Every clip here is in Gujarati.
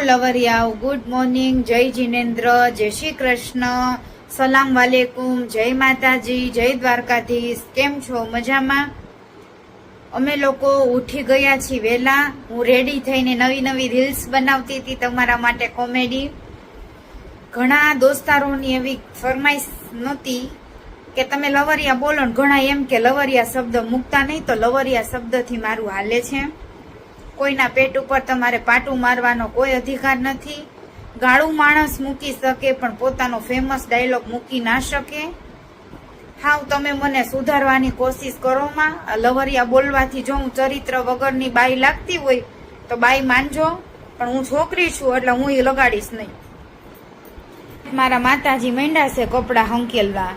લવરિયાઓ, ગુડ મોર્નિંગ, જય જિનેન્દ્ર, જય શ્રી કૃષ્ણ, સલામ વાલેકુમ, જય માતાજી, જય દ્વારકાધીશ, કેમ છો? મજામાં? અમે લોકો ઉઠી ગયા છીએ વહેલા. હું રેડી થઈને નવી નવી રીલ્સ બનાવતી હતી તમારા માટે કોમેડી ઘણા દોસ્તારોની એવી ફરમાઈશ નહોતી કે તમે લવરિયા બોલો ને ઘણા એમ કે લવરિયા શબ્દ મૂકતા નહીં તો લવરિયા શબ્દથી મારું હાલે છે. કોઈના પેટ ઉપર તમારે પાટું મારવાનો કોઈ અધિકાર નથી. ગાળું માણસ મૂકી શકે પણ પોતાનો ફેમસ ડાયલોગ મૂકી ના શકે. હાવ તમે મને સુધારવાની કોશિશ કરો માં. લવરિયા બોલવાથી જો હું ચરિત્ર વગરની બાઈ લાગતી હોય તો બાઈ માનજો. પણ હું છોકરી છું એટલે હું એ લગાડીશ નહીં. મારા માતાજી મેંડા છે કપડાં હંકેલવા.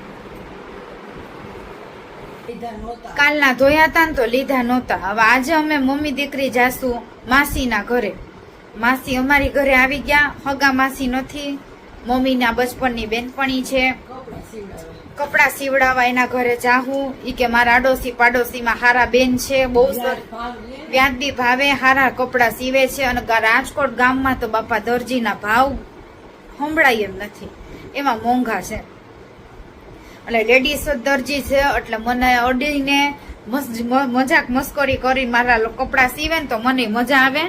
કાલના ધોયા હતા ને તો લીધા નહોતા. હવે આજે અમે મમ્મી દીકરી જાશું માસીના ઘરે. માસી અમારી ઘરે આવી ગયા. હગા માસી નથી. મમ્મીના બચપણની બેનપણી છે. કપડા સીવડાવવા એના ઘરે જાહું. ઈ કે મારા આડોશી પાડોશીમાં હારા બેન છે બહુ વ્યાજબી ભાવે હારા કપડા સીવે છે અને રાજકોટ ગામમાં તો બાપા દરજીના ભાવ સંભળાય એમ નથી. એમાં મોંઘા છે. એટલે લેડીઝ દરજી છે, એટલે મને અડીને મજાક મસ્કરી કરી મારા કપડાં સીવે ને તો મને મજા આવે.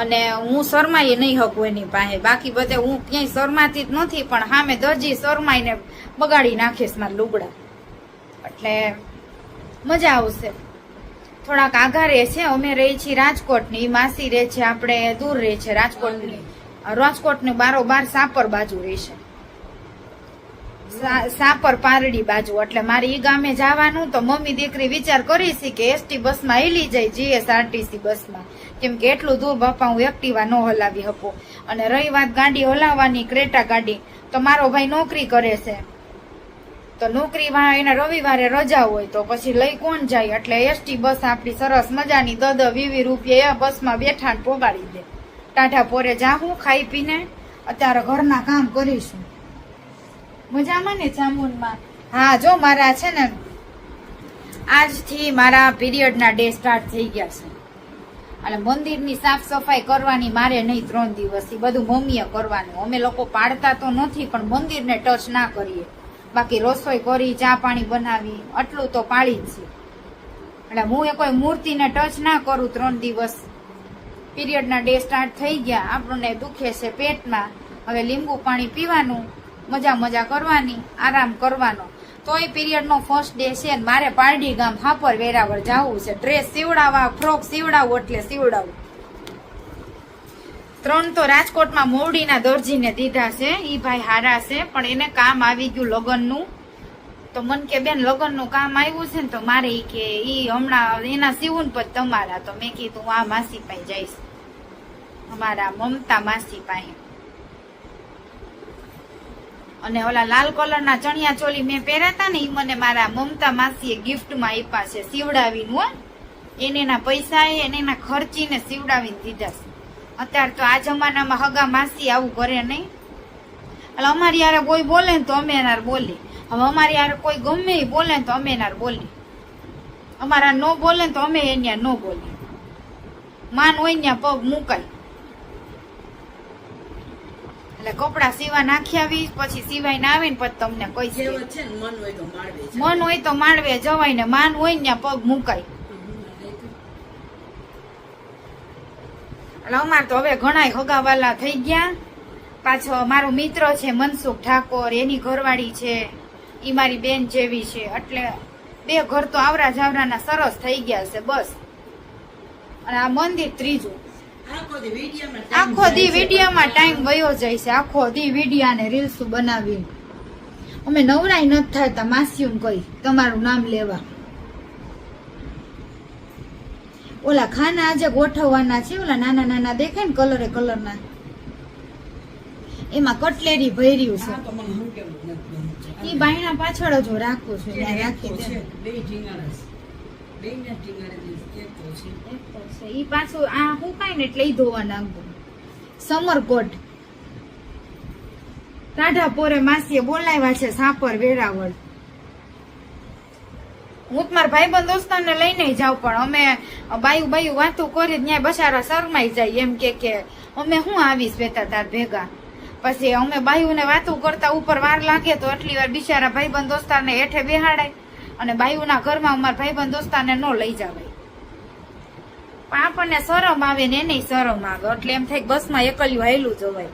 અને હું શરમાઈ નહીં હકું એની પાસે. બાકી બધે હું ક્યાંય શરમાતી જ નથી, પણ સામે દરજી શરમાઈને બગાડી નાખીશ મારા લુગડા. એટલે મજા આવશે. થોડાક આઘા રહે છે, અમે રહી છીએ રાજકોટની. માસી રહે છે, આપણે દૂર રહે છે રાજકોટની. રાજકોટની બારોબાર સાપર બાજુ રહે છે. સાપર પારડી બાજુ. એટલે મારે ઈ ગામે જવાનું તો મમ્મી દીકરી વિચાર કરી છે કે એસટી બસમાં હેલી જાય જીએસઆરટીસી બસમાં. કેમ કે એટલું દૂર બાપા હું એક્ટિવા ન હલાવી શકું. અને રહી વાત ગાડી હલાવવાની, ક્રેટા ગાડી, તો મારો ભાઈ નોકરી કરે છે. તો નોકરી એને રવિવારે રજા હોય તો પછી લઈ કોણ જાય? એટલે એસટી બસ આપણી સરસ મજાની દદ વીવી રૂપિયા એ બસમાં બેઠા ને પોગાડી દે. ટાઢા પોરે જાહું ખાઈ પીને અત્યારે ઘરના કામ કરીશું. મજામાં ને જામુનમાં? હા, જો મારા છે ને, આજથી મારા પીરિયડના ડે સ્ટાર્ટ થઈ ગયા છે. અને મંદિરની સાફ સફાઈ કરવાની મારે નહીં ત્રણ દિવસ એ બધું મમ્મીએ કરવાનું. અમે લોકો પાડતા તો નથી, પણ મંદિરને ટચ ના કરીએ. બાકી રસોઈ કરી, ચા પાણી બનાવી, આટલું તો પાળી જ છે. એટલે હું એ કોઈ મૂર્તિને ટચ ના કરું ત્રણ દિવસ. પીરિયડના ડે સ્ટાર્ટ થઈ ગયા, આપણને દુખે છે પેટમાં. હવે લીંબુ પાણી પીવાનું મજા મજા કરવાની, આરામ કરવાનો. તોય પીરિયડનો ફર્સ્ટ ડે છે ને મારે પારડી ગામ હાપર વેરાવળ જવું છે. ડ્રેસ સીવડાવવા ફ્રોક સીવડાવું એટલે સીવડાવું. ત્રણ તો રાજકોટમાં મોવડીના દરજીને દીધા છે, ઈ ભાઈ હારા છે, પણ એને કામ આવી ગયું લગ્નનું. તો મન કે બેન, લગ્નનું કામ આવ્યું છે ને તો મારે ઈ કે ઈ હમણાં એના સીવું પછી તમારા. તો મેં કીધું આ માસી પાસે જઈશ. અમારા મમતા માસી પાસે. અને ઓલા લાલ કલરના ચણિયા ચોલી મેં પહેર્યા ને એ મને મારા મમતા માસીએ ગિફ્ટમાં આપ્યા છે, સીવડાવીને, હો. એને એના પૈસા એને એના ખર્ચીને સીવડાવીને દીધા છે. અત્યારે તો આ જમાનામાં હગા માસી આવું કરે નહીં. એટલે અમારી યારે કોઈ બોલે ને તો અમે એનાર બોલી હવે અમારી યારે કોઈ ગમે એ બોલે ને તો અમે એનાર બોલી અમારા ન બોલે ને તો અમે એના ન બોલી માન હોય ત્યાં પગ મુકાય. એટલે કપડા સીવા નાખી આવી પછી સિવાય આવે ને પછી તમને કોઈ મન હોય તો માળવે જવાય ને માન હોય ને પગ મુકાય. એટલે અમાર તો હવે ઘણા હગાવાલા થઈ ગયા. પાછો મારો મિત્ર છે મનસુખ ઠાકોર એની ઘરવાળી છે એ મારી બેન જેવી છે. એટલે બે ઘર તો આવરા જાવરાના સરસ થઈ ગયા છે બસ. અને આ મંદિર ત્રીજું. આખો દી વિડીયોમાં ટાઈમ વયો જાય છે. આખો દી વિડીયા ને રીલ્સ બનાવી અમે નવરાય નથી થતા માસીયું કઈ. તમારું નામ લેવા. ઓલા ખાના આજે ગોઠવવાના છે ઓલા નાના નાના દેખાય ને કલરે કલરના એમાં કટલેરી ભર્યું છે. ઈ બાયણા પાછળ જ રાખું છું રાખી દે. બેયના પાછું આ હુકાય ને એટલે ઈ ધોવા નાખવું સમરકોટ ટાઢા પોરે માસીએ છે સાપર વેરાવળ. હું તમારા ભાઈબંધ દોસ્તારને લઈને જાઉં, પણ અમે બાયું બાયું વાતું કરી ત્યાં બસારા શરમાઈ જાય એમ કે કે અમે હું આવીશ બેટા તાર ભેગા? પછી અમે બાયુને વાતું કરતા ઉપર વાર લાગે તો એટલી વાર બિચારા ભાઈબંધ દોસ્તારને હેઠે બેહાડાય. અને બાયુના ઘરમાં અમારા ભાઈબંધ દોસ્તાને ન લઈ જવાય. પણ આપણને શરમ આવે ને એને શરમ આવે. એટલે એમ થાય બસમાં એકલ્યું હેલું જવાય.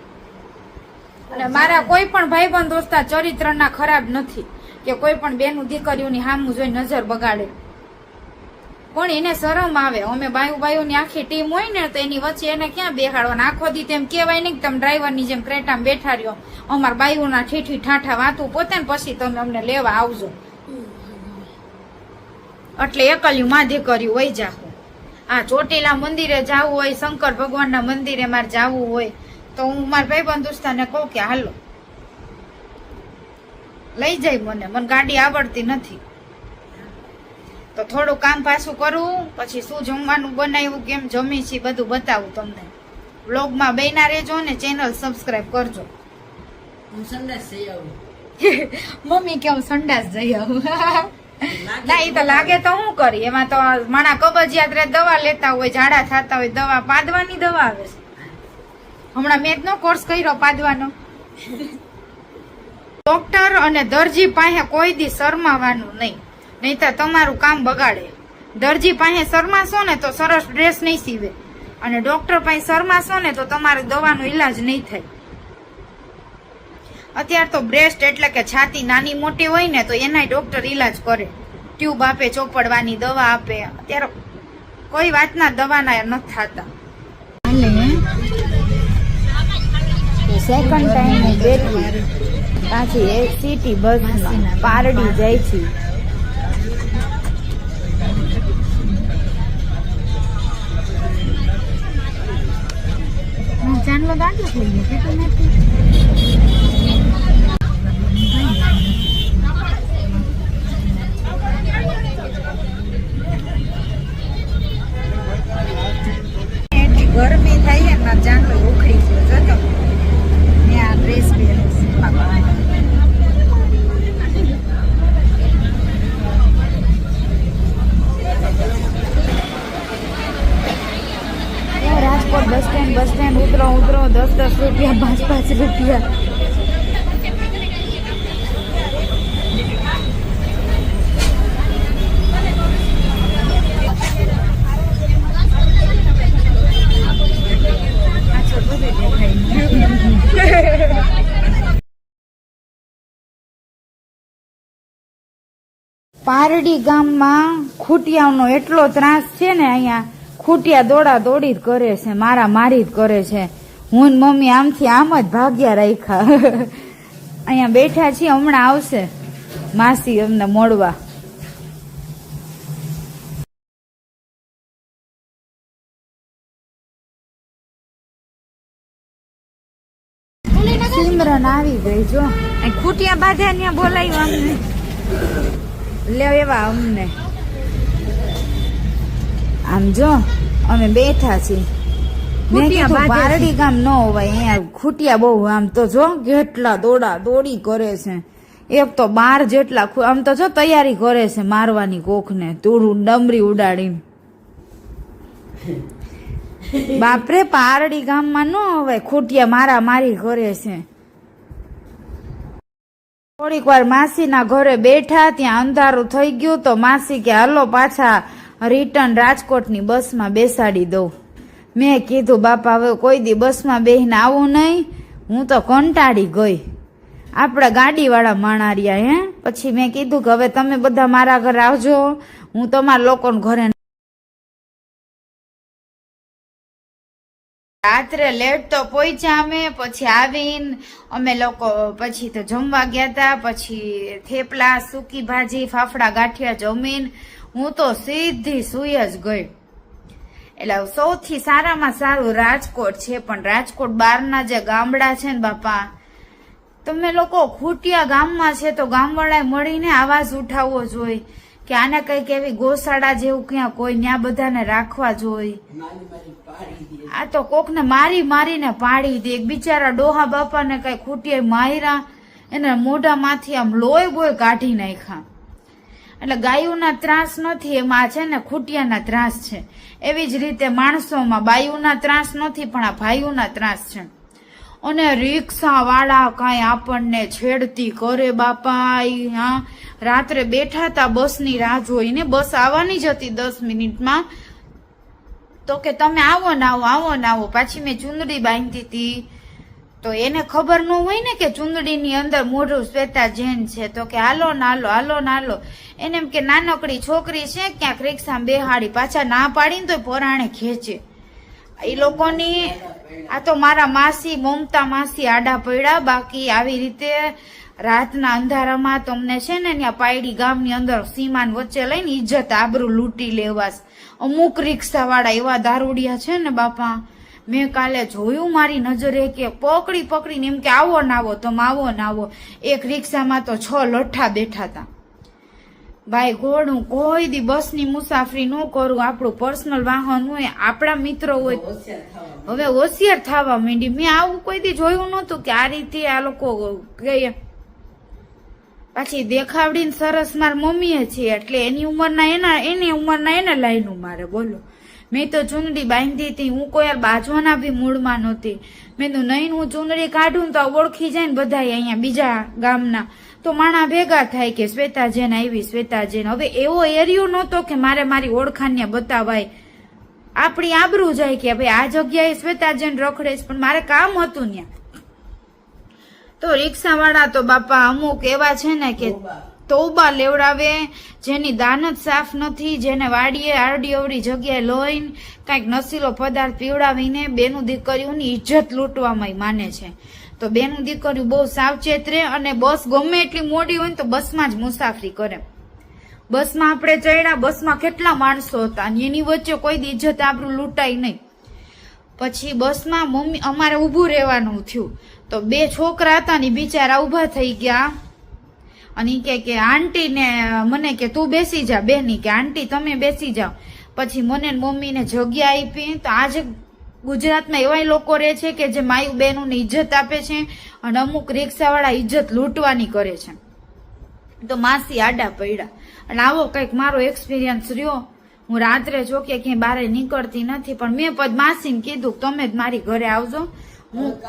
અને મારા કોઈ પણ ભાઈબંધ દોસ્તા ચરિત્રના ખરાબ નથી. કે કોઈ પણ બેનું દીકરીઓની હામું જોઈ નજર બગાડે. પણ એને શરમ આવે. અમે બાયુ બાયુની આખી ટીમ હોય ને તો એની વચ્ચે એને ક્યાં બેહાડવાના? આખો દી તેમ કહેવાય નહીં તમે ડ્રાઈવરની જેમ ક્રેટામાં બેઠા રહ્યો. અમારા બાયુના ઠીઠી ઠાઠા વાતું પોતે ને પછી તમે અમને લેવા આવજો. એટલે એકલ્યું માં કર્યું હોય જાહો આ ચોટીલા મંદિરે જાવું હોય શંકર ભગવાનના મંદિરે મારે જાવું હોય તો હું મારા ભાઈબંધ દોસ્તાને કહું કે હાલો. લઈ જાય મને મને ગાડી આવડતી નથી. તો થોડું કામ પાછું કરું પછી શું જમવાનું બનાવ્યું કેમ જમી છે બધું બતાવું તમને. વ્લોગમાં બેના રહેજો ને ચેનલ સબસ્ક્રાઇબ કરજો. હું સંડાસ જઈ આવું. મમ્મી કે હું સંડાસ જઈ આવું. ના એ તો લાગે તો હું કરી? એમાં તો માણા કબજિયાત રે દવા લેતા હોય, ઝાડા થતા હોય, દવા પાદવાની દવા આવે છે. હમણાં મેં નો કોર્સ કર્યો પાદવાનો. ડોક્ટર અને દરજી પાસે કોઈ દી શરમાવાનું નહીં. નહીં તો તમારું કામ બગાડે. દરજી પાસે શરમાશો ને તો સરસ ડ્રેસ નહીં સીવે. અને ડોક્ટર પાસે શરમાશો ને તો તમારે દવાનો ઈલાજ નહીં થાય. અત્યારે તો બ્રેસ્ટ એટલે કે છાતી નાની મોટી હોય ને તો એનાય ડોક્ટર ઈલાજ કરે. ટ્યુબ આપે ચોપડવાની દવા આપે. અત્યારે કોઈ વાતના દવાના નથી થતા. સેકન્ડ ટાઈમ બેઠી. પાછી એ સિટી બસમાં પારડી જાય છે. ચાંદલો દાંડલો થઈ ગયો ગરમી થાય ને મારા ચાંદલો ઉખડી ગયો. જો તો. મેં આ dress Rajkot bus stand bus stand ઉતરો ઉતરો, દસ દસ રૂપિયા, પાંચ પાંચ રૂપિયા પાછળ બધું દેખાય પારડી ગામમાં ખૂટિયાઓનો એટલો ત્રાસ છે ને અહીંયા, ખૂટિયા દોડા દોડી જ કરે છે, મારા મારી જ કરે છે. હું મમ્મી આમથી આમ જ ભાગ્યા રાખ્યા. અહીંયા બેઠા છીએ, હમણાં આવશે માસી અમને મળવા સિમરન આવી ગઈ જો. ખૂટિયા બાધા ત્યાં બોલાવ્યું અમને. લે એવા અમને. આમ જો અમે બેઠા છીએ. મેં કીધું ગામ ન હોવાય અહીંયા ખૂટ્યા બહુ આમ તો જો કેટલા દોડા દોડી કરે છે. એક તો બાર જેટલા આમ તો જો તૈયારી કરે છે મારવાની કોખને તુડું ડમરી ઉડાડી બાપરે પારડી ગામમાં ન હોવાય ખૂટિયા મારા મારી કરે છે. થોડીક વાર માસીના ઘરે બેઠા, ત્યાં અંધારું થઈ ગયું તો માસી કે હાલો પાછા રિટર્ન રાજકોટની બસમાં બેસાડી દઉં. મેં કીધું, બાપા, હવે કોઈ દી બસમાં બેહીને આવું નહીં, હું તો કંટાળી ગઈ. આપણે ગાડીવાળા માણારિયા, હે? પછી મેં કીધું કે હવે તમે બધા મારા ઘરે આવજો, હું તમારા લોકોને ઘરે રાત્રે લેટ તો પહોંચ્યા અમે પછી આવીને, અમે લોકો પછી તો જમવા ગયા તા, પછી થેપલા, સૂકી ભાજી, ફાફડા, ગાંઠિયા જમીન, હું તો સીધી સુઈ જ ગઈ. એટલે સૌથી સારામાં સારું રાજકોટ છે, પણ રાજકોટ બહારના જે ગામડા છે ને બાપા, તમે લોકો ખૂટિયા ગામમાં છે તો ગામવાળાએ મળીને આવાજ ઉઠાવવો જોઈએ. કે આને કંઈક એવી ગોશાળા જેવું ક્યાં કોઈ ત્યાં બધાને રાખવા જોઈએ આ તો કોકને મારી મારીને પાડી દે. એક બિચારા ડોહા બાપાને કઈ ખૂટીએ માર્યા, એને મોઢામાંથી આમ લોહી બોય કાઢી નાખ્યા. એટલે ગાયોના ત્રાસ નથી, એમાં છે ને ખૂટિયાના ત્રાસ છે. એવી જ રીતે માણસોમાં બાયુના ત્રાસ નથી, પણ આ ભાઈઓના ત્રાસ છે. અને રિક્ષા વાળા કાંઈ આપણને છેડતી કરે બાપા હા? રાત્રે બેઠા હતા બસની રાહ જોઈને બસ આવવાની જ હતી દસ મિનિટમાં. તો કે તમે આવો ને આવો આવો ને આવો. પાછી મેં ચુંદડી બાંધી હતી. તો એને ખબર ન હોય ને કે ચુંદડીની અંદર મોઢું શ્વેતા જૈન છે. તો કે હાલો ને હાલો હાલો ને હાલો. એને એમ કે નાનકડી છોકરી છે, ક્યાંક રિક્ષામાં બેહાડી પાછા ના પાડીને તો પરાણે ખેંચે. એ લોકોની આ તો મારા માસી, મમતા માસી આડા પડ્યા. બાકી આવી રીતે રાતના અંધારામાં તમને છે ને ત્યાં પાયડી ગામની અંદર સીમાન વચ્ચે લઈને ઇજ્જત આબરૂ લૂંટી લેવાસ. અમુક રિક્ષાવાળા એવા દારૂડિયા છે ને બાપા, મેં કાલે જોયું મારી નજરે કે પકડી પકડીને એમ કે આવો ને આવો, તમે આવો ને આવો. એક રિક્ષામાં તો છ લઠ્ઠા બેઠા હતા. ભાઈ ગોળું કોઈ દી બસની મુસાફરી ન કરું. આપણું પર્સનલ વાહન હોય આપણા મિત્રો હોય. હવે હોશિયાર થવા માંડી. મેં આવું કોઈ દી જોયું નહોતું કે આ રીતે આ લોકો ગયે પાછી દેખાવડીને સરસ માર મમ્મીએ છે એટલે એની ઉંમરના એના એની ઉંમરના એને લાઈનું મારે બોલો. મેં તો ચૂંદડી બાંધી હતી હું કોઈ બાજવાના બી મૂળમાં નહોતી. મેં તો નહીં હું ચૂંદડી કાઢું તો ઓળખી જાય ને બધા અહીંયા બીજા ગામના. તો માણા ભેગા થાય કે શ્વેતાજેન આવી શ્વેતાજેન. હવે એવો એરિયો નહોતો કે મારે મારી ઓળખાણને બતાવાય. આપણી આબરૂ જાય કે ભાઈ આ જગ્યાએ શ્વેતાજેન રખડે છે પણ મારે કામ હતું ત્યાં. તો રિક્ષાવાળા તો બાપા અમુક એવા છે ને કે તોબા. લેવડાવે જેની દાનત સાફ નથી જેને વાડીએ આરડી અવડી જગ્યાએ લોહીને કાંઈક નશીલો પદાર્થ પીવડાવીને બેનું દીકરીઓની ઇજ્જત લૂંટવામાં માને છે. તો બેનું દીકરીઓ બહુ સાવચેત રહે અને બસ ગમે એટલી મોડી હોય ને તો બસમાં જ મુસાફરી કરે. બસમાં આપણે ચડ્યા, બસમાં કેટલા માણસો હતા અને એની વચ્ચે કોઈ ઇજ્જત આપણું લૂંટાય નહીં. પછી બસમાં મમ્મી, અમારે ઊભું રહેવાનું થયું. તો બે છોકરા હતા ને બિચારા ઊભા થઈ ગયા. અને કે કે આંટીને મને કે, તું બેસી જા, બેની કે આંટી, તમે બેસી જાઓ. પછી મને મમ્મીને જગ્યા આપી તો આજે ગુજરાતમાં એવાય લોકો રહે છે કે જે માયુ બહેનોને ઇજ્જત આપે છે અને અમુક રિક્ષાવાળા ઇજ્જત લૂંટવાની કરે છે. તો માસી આડા પડ્યા. અને આવો કંઈક મારો એક્સપિરિયન્સ રહ્યો. હું રાત્રે જો કે ક્યાંય બહાર નીકળતી નથી પણ મેં પદ માસીને કીધું તમે જ મારી ઘરે આવજો. હું.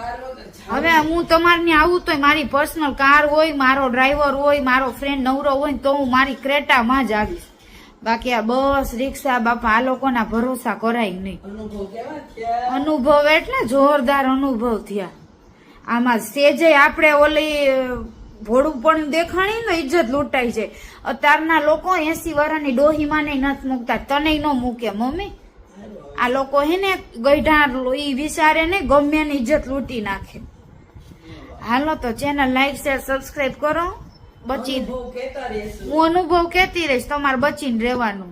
હવે હું તમારે ત્યાં આવું તો મારી પર્સનલ કાર હોય મારો ડ્રાઈવર હોય મારો ફ્રેન્ડ નવરો હોય તો હું મારી ક્રેટામાં જ આવીશ. બાકી આ બસ રિક્ષા બાપા આ લોકોના ભરોસા કરાય નહીં. અનુભવ એટલે જોરદાર અનુભવ થયા. આમાં સેજે આપણે ઓલી ભોળું પણ દેખાણી ને ઇજ્જત લૂંટાઈ જાય. અત્યારના લોકો એસી વર્ષની ડોહીમાં ને નથી મૂકતા તને ન મૂકે મમ્મી. આ લોકો હે ને ગઈઢા ઈ વિચારે ને ગમે ઇજ્જત લૂંટી નાખે. હાલો તો ચેનલ લાઈક શેર સબસ્ક્રાઇબ કરો. બચી હું અનુભવ કેતી રહીશ તમારે બચીને રહેવાનું.